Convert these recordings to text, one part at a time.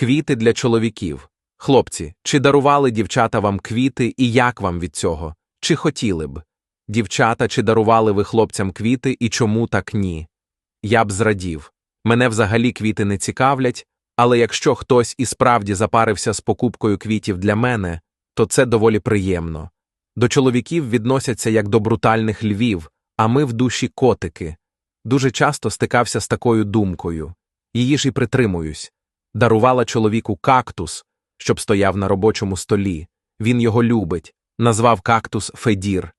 Квіти для чоловіків. Хлопці, чи дарували дівчата вам квіти і як вам від цього? Чи хотіли б? Дівчата, чи дарували ви хлопцям квіти і чому так ні? Я б зрадів. Мене взагалі квіти не цікавлять, але якщо хтось і справді запарився з покупкою квітів для мене, то це доволі приємно. До чоловіків відносяться як до брутальних львів, а ми в душі котики. Дуже часто стикався з такою думкою. Її ж і притримуюсь. Дарувала чоловіку кактус, щоб стояв на робочому столі. Він його любить, назвав кактус Федір.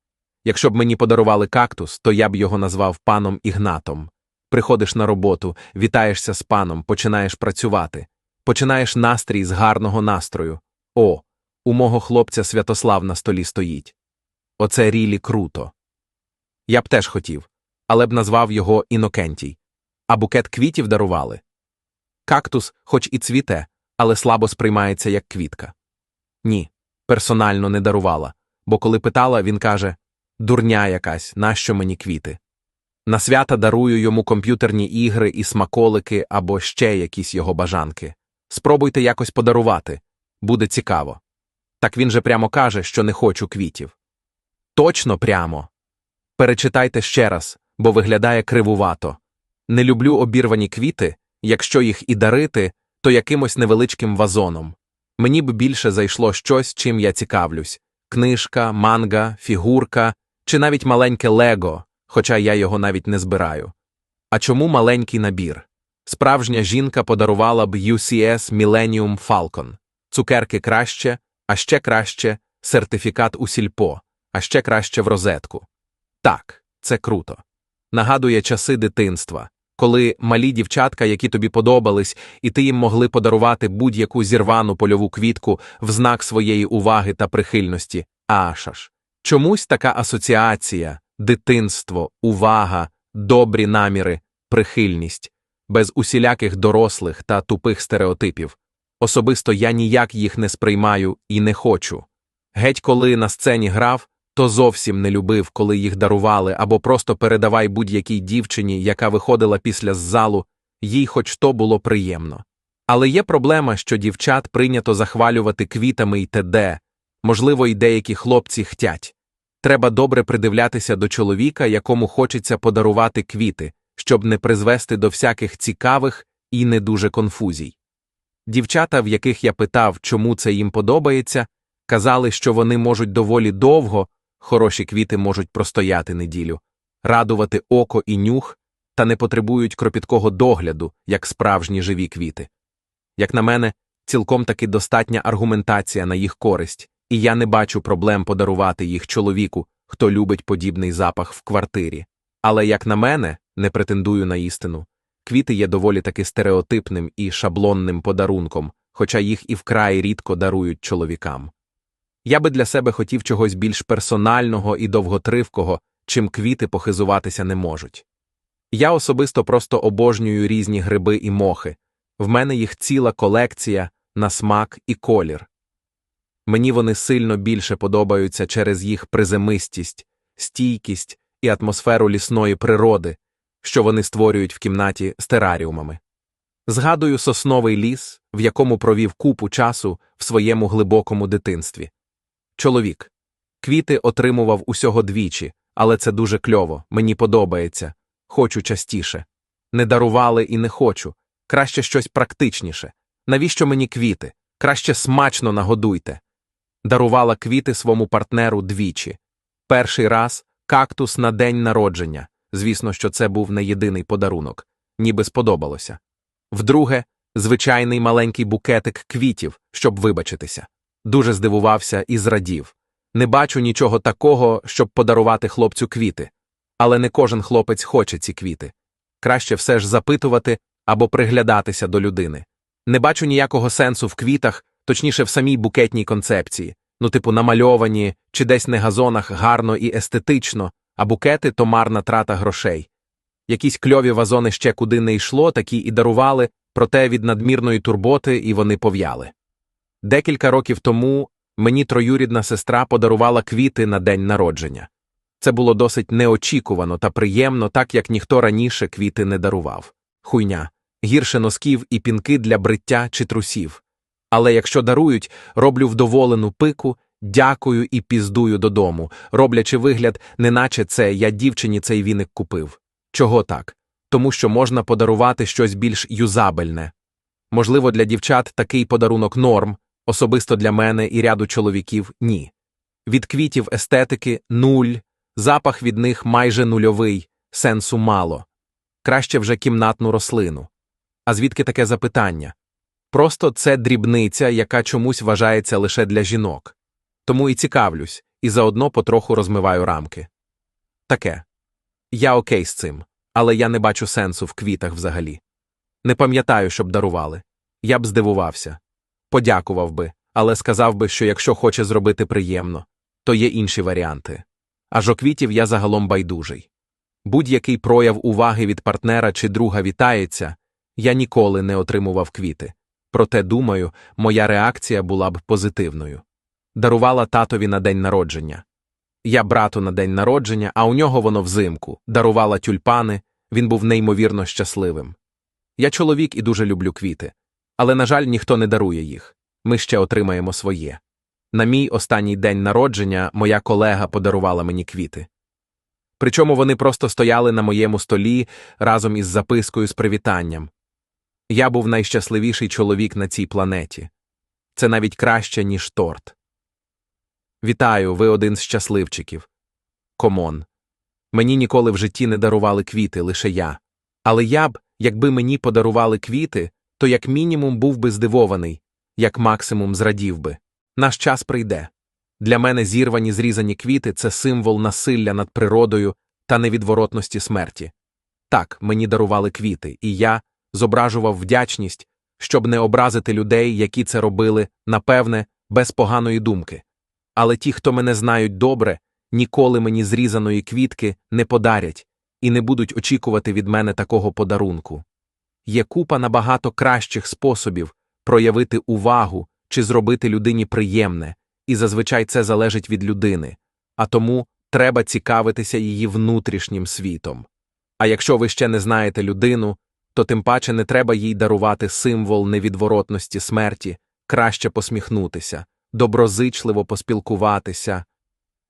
Якщо б мені подарували кактус, то я б його назвав паном Ігнатом. Приходиш на роботу, вітаєшся з паном, починаєш працювати. Починаєш настрій з гарного настрою. О, у мого хлопця Святослав на столі стоїть. Оце рілі круто. Я б теж хотів, але б назвав його Інокентій. А букет квітів дарували. Кактус, хоч і цвіте, але слабо сприймається як квітка. Ні, персонально не дарувала, бо коли питала, він каже Дурня якась, нащо мені квіти? На свята дарую йому комп'ютерні ігри і смаколики або ще якісь його бажанки. Спробуйте якось подарувати. Буде цікаво. Так він же прямо каже, що не хочу квітів. Точно прямо. Перечитайте ще раз, бо виглядає кривувато. Не люблю обірвані квіти, якщо їх і дарити, то якимось невеличким вазоном. Мені б більше зайшло щось, чим я цікавлюсь книжка, манга, фігурка чи навіть маленьке лего, хоча я його навіть не збираю. А чому маленький набір? Справжня жінка подарувала б UCS Millennium Falcon. Цукерки краще, а ще краще сертифікат у сільпо, а ще краще в розетку. Так, це круто. Нагадує часи дитинства, коли малі дівчатка, які тобі подобались, і ти їм могли подарувати будь-яку зірвану польову квітку в знак своєї уваги та прихильності. Аша ж. Чомусь така асоціація, дитинство, увага, добрі наміри, прихильність, без усіляких дорослих та тупих стереотипів. Особисто я ніяк їх не сприймаю і не хочу. Геть коли на сцені грав, то зовсім не любив, коли їх дарували, або просто передавай будь-якій дівчині, яка виходила після з залу, їй хоч то було приємно. Але є проблема, що дівчат прийнято захвалювати квітами й т.д., можливо, й деякі хлопці хтять. Треба добре придивлятися до чоловіка, якому хочеться подарувати квіти, щоб не призвести до всяких цікавих і не дуже конфузій. Дівчата, в яких я питав, чому це їм подобається, казали, що вони можуть доволі довго, хороші квіти можуть простояти неділю, радувати око і нюх та не потребують кропіткого догляду, як справжні живі квіти. Як на мене, цілком таки достатня аргументація на їх користь, і я не бачу проблем подарувати їх чоловіку, хто любить подібний запах в квартирі. Але, як на мене, не претендую на істину. Квіти є доволі таки стереотипним і шаблонним подарунком, хоча їх і вкрай рідко дарують чоловікам. Я би для себе хотів чогось більш персонального і довготривкого, чим квіти похизуватися не можуть. Я особисто просто обожнюю різні гриби і мохи, в мене їх ціла колекція на смак і колір. Мені вони сильно більше подобаються через їх приземистість, стійкість і атмосферу лісної природи, що вони створюють в кімнаті з тераріумами. Згадую сосновий ліс, в якому провів купу часу в своєму глибокому дитинстві. Чоловік. Квіти отримував усього двічі, але це дуже кльово, мені подобається. Хочу частіше. Не дарували і не хочу. Краще щось практичніше. Навіщо мені квіти? Краще смачно нагодуйте. Дарувала квіти своєму партнеру двічі. Перший раз кактус на день народження. Звісно, що це був не єдиний подарунок, ніби сподобалося. Вдруге, звичайний маленький букетик квітів, щоб вибачитися. Дуже здивувався і зрадів. Не бачу нічого такого, щоб подарувати хлопцю квіти. Але не кожен хлопець хоче ці квіти. Краще все ж запитувати або приглядатися до людини. Не бачу ніякого сенсу в квітах, точніше в самій букетній концепції, ну, типу, намальовані чи десь на газонах гарно і естетично, а букети то марна трата грошей. Якісь кльові вазони ще куди не йшло, такі і дарували, проте від надмірної турботи і вони пов'яли. Декілька років тому мені троюрідна сестра подарувала квіти на день народження. Це було досить неочікувано та приємно, так як ніхто раніше квіти не дарував. Хуйня. гірше носків і пінки для бриття чи трусів. Але якщо дарують, роблю вдоволену пику, дякую і піздую додому, роблячи вигляд, неначе це я дівчині цей віник купив. Чого так? Тому що можна подарувати щось більш юзабельне. Можливо, для дівчат такий подарунок норм, особисто для мене і ряду чоловіків ні. Від квітів естетики нуль, запах від них майже нульовий, сенсу мало. Краще вже кімнатну рослину. А звідки таке запитання? Просто це дрібниця, яка чомусь вважається лише для жінок. Тому і цікавлюсь, і заодно потроху розмиваю рамки. Таке. Я окей з цим, але я не бачу сенсу в квітах взагалі. Не пам'ятаю, щоб дарували. Я б здивувався. Подякував би, але сказав би, що якщо хоче зробити приємно, то є інші варіанти. Аж о квітів я загалом байдужий. Будь-який прояв уваги від партнера чи друга вітається, я ніколи не отримував квіти. Проте, думаю, моя реакція була б позитивною. Дарувала татові на день народження. Я брату на день народження, а у нього воно взимку, дарувала тюльпани, він був неймовірно щасливим. Я чоловік і дуже люблю квіти, але, на жаль, ніхто не дарує їх. Ми ще отримаємо своє. На мій останній день народження моя колега подарувала мені квіти. Причому вони просто стояли на моєму столі разом із запискою з привітанням. Я був найщасливіший чоловік на цій планеті. Це навіть краще, ніж торт. Вітаю, ви один з щасливчиків. Комон. Мені ніколи в житті не дарували квіти, лише я. Але я б, якби мені подарували квіти, то як мінімум був би здивований, як максимум зрадів би. Наш час прийде. Для мене зірвані зрізані квіти це символ насилля над природою та невідворотності смерті. Так, мені дарували квіти, і я зображував вдячність, щоб не образити людей, які це робили, напевне, без поганої думки. Але ті, хто мене знають добре, ніколи мені зрізаної квітки не подарять і не будуть очікувати від мене такого подарунку. Є купа набагато кращих способів проявити увагу чи зробити людині приємне, і зазвичай це залежить від людини, а тому треба цікавитися її внутрішнім світом. А якщо ви ще не знаєте людину, то тим паче не треба їй дарувати символ невідворотності смерті, краще посміхнутися, доброзичливо поспілкуватися.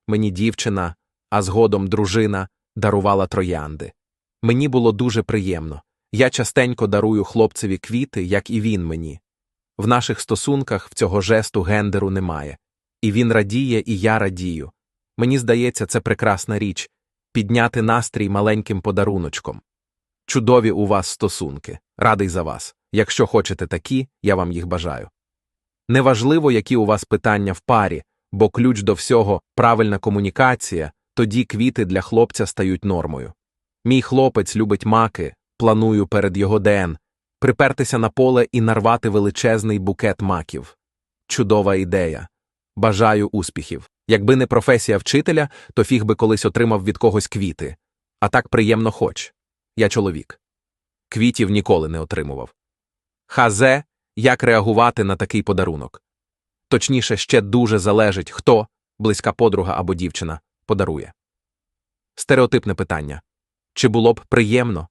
Мені дівчина, а згодом дружина, дарувала троянди. Мені було дуже приємно. Я частенько дарую хлопцеві квіти, як і він мені. В наших стосунках в цього жесту гендеру немає. І він радіє, і я радію. Мені здається, це прекрасна річ підняти настрій маленьким подаруночком. Чудові у вас стосунки. Радий за вас. Якщо хочете такі, я вам їх бажаю. Неважливо, які у вас питання в парі, бо ключ до всього правильна комунікація, тоді квіти для хлопця стають нормою. Мій хлопець любить маки, планую перед його ДН, припертися на поле і нарвати величезний букет маків. Чудова ідея. Бажаю успіхів. Якби не професія вчителя, то фіг би колись отримав від когось квіти. А так приємно хоч. Я чоловік. Квітів ніколи не отримував. Хазе, як реагувати на такий подарунок. Точніше, ще дуже залежить, хто, близька подруга або дівчина, подарує. Стереотипне питання чи було б приємно?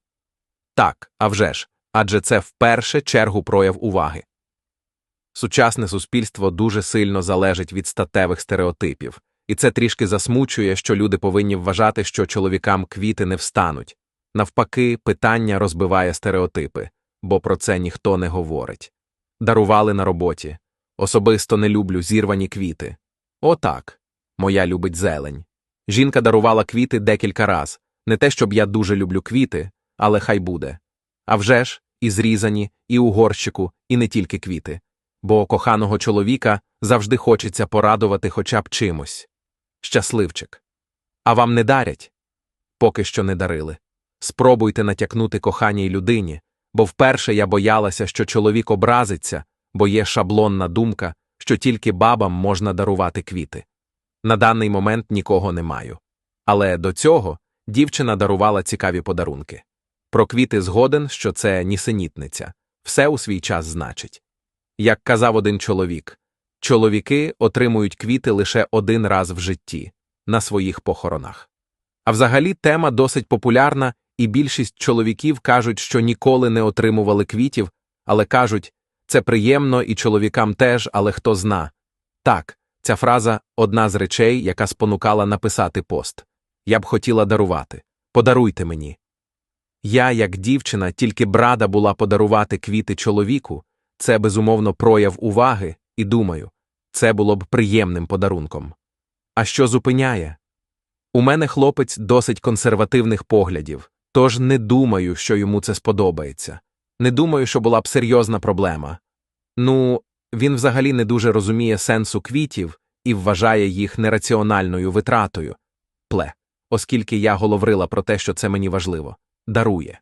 Так, а вже ж, адже це в першу чергу прояв уваги. Сучасне суспільство дуже сильно залежить від статевих стереотипів, і це трішки засмучує, що люди повинні вважати, що чоловікам квіти не встануть. Навпаки, питання розбиває стереотипи, бо про це ніхто не говорить. Дарували на роботі. Особисто не люблю зірвані квіти. Отак. Моя любить зелень. Жінка дарувала квіти декілька раз. Не те, щоб я дуже люблю квіти, але хай буде. А вже ж, і зрізані, і у горщику, і не тільки квіти. Бо коханого чоловіка завжди хочеться порадувати хоча б чимось. Щасливчик. А вам не дарять? Поки що не дарили. Спробуйте натякнути коханій людині, бо вперше я боялася, що чоловік образиться, бо є шаблонна думка, що тільки бабам можна дарувати квіти. На даний момент нікого не маю. Але до цього дівчина дарувала цікаві подарунки. Про квіти згоден, що це нісенітниця, все у свій час значить. Як казав один чоловік, чоловіки отримують квіти лише один раз в житті на своїх похоронах. А взагалі тема досить популярна і більшість чоловіків кажуть, що ніколи не отримували квітів, але кажуть, це приємно і чоловікам теж, але хто зна. Так, ця фраза одна з речей, яка спонукала написати пост. Я б хотіла дарувати. Подаруйте мені. Я, як дівчина, тільки б рада була подарувати квіти чоловіку, це безумовно прояв уваги, і думаю, це було б приємним подарунком. А що зупиняє? У мене хлопець досить консервативних поглядів, тож не думаю, що йому це сподобається. Не думаю, що була б серйозна проблема. Ну, він взагалі не дуже розуміє сенсу квітів і вважає їх нераціональною витратою. Пле, оскільки я говорила про те, що це мені важливо, дарує.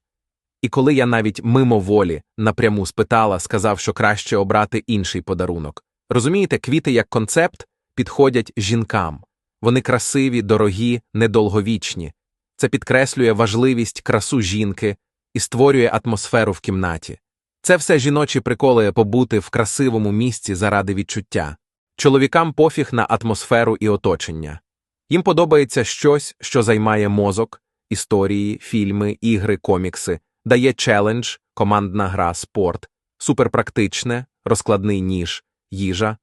І коли я навіть мимоволі напряму спитала, сказав, що краще обрати інший подарунок. Розумієте, квіти як концепт підходять жінкам. Вони красиві, дорогі, недолговічні. Це підкреслює важливість красу жінки і створює атмосферу в кімнаті. Це все жіночі приколи побути в красивому місці заради відчуття. Чоловікам пофіг на атмосферу і оточення. Їм подобається щось, що займає мозок, історії, фільми, ігри, комікси, дає челендж, командна гра, спорт, суперпрактичне, розкладний ніж, їжа.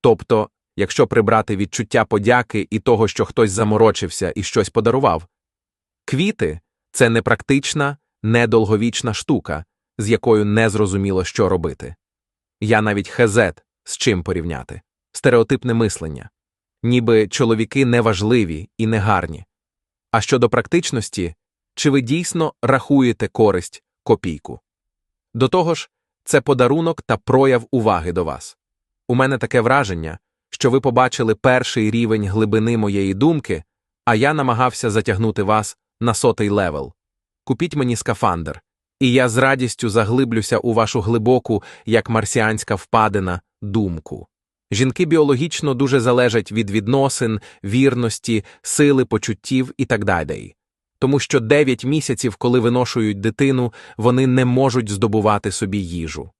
Тобто, якщо прибрати відчуття подяки і того, що хтось заморочився і щось подарував. Квіти це непрактична, недолговічна штука, з якою не зрозуміло, що робити. Я навіть хезет з чим порівняти стереотипне мислення, ніби чоловіки неважливі і негарні. А щодо практичності, чи ви дійсно рахуєте користь копійку? До того ж, це подарунок та прояв уваги до вас. У мене таке враження, що ви побачили перший рівень глибини моєї думки, а я намагався затягнути вас на сотий левел. Купіть мені скафандр, і я з радістю заглиблюся у вашу глибоку, як марсіанська впадина, думку. Жінки біологічно дуже залежать від відносин, вірності, сили почуттів і так далі. Тому що 9 місяців, коли виношують дитину, вони не можуть здобувати собі їжу.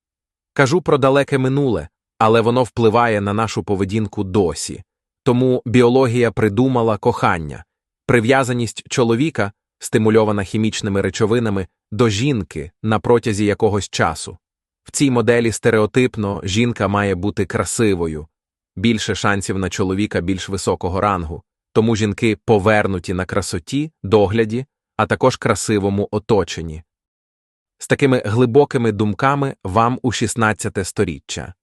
Кажу про далеке минуле, але воно впливає на нашу поведінку досі. Тому біологія придумала кохання, прив'язаність чоловіка, стимульована хімічними речовинами, до жінки на протязі якогось часу. В цій моделі стереотипно жінка має бути красивою, більше шансів на чоловіка більш високого рангу, тому жінки повернуті на красоті, догляді, а також красивому оточенні. З такими глибокими думками вам у 16 сторіччя.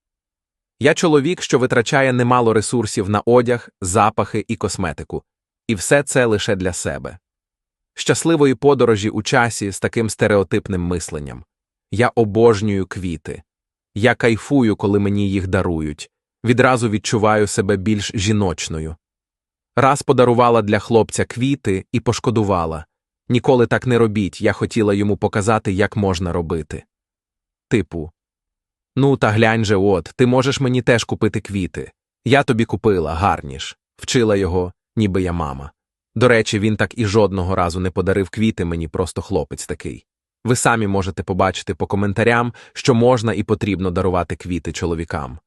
Я чоловік, що витрачає немало ресурсів на одяг, запахи і косметику, і все це лише для себе. Щасливої подорожі у часі з таким стереотипним мисленням. Я обожнюю квіти. Я кайфую, коли мені їх дарують, відразу відчуваю себе більш жіночною. Раз подарувала для хлопця квіти і пошкодувала. Ніколи так не робіть, я хотіла йому показати, як можна робити. Типу, ну, та глянь же, от, ти можеш мені теж купити квіти. Я тобі купила, гарні ж. Вчила його, ніби я мама. До речі, він так і жодного разу не подарив квіти мені, просто хлопець такий. Ви самі можете побачити по коментарям, що можна і потрібно дарувати квіти чоловікам.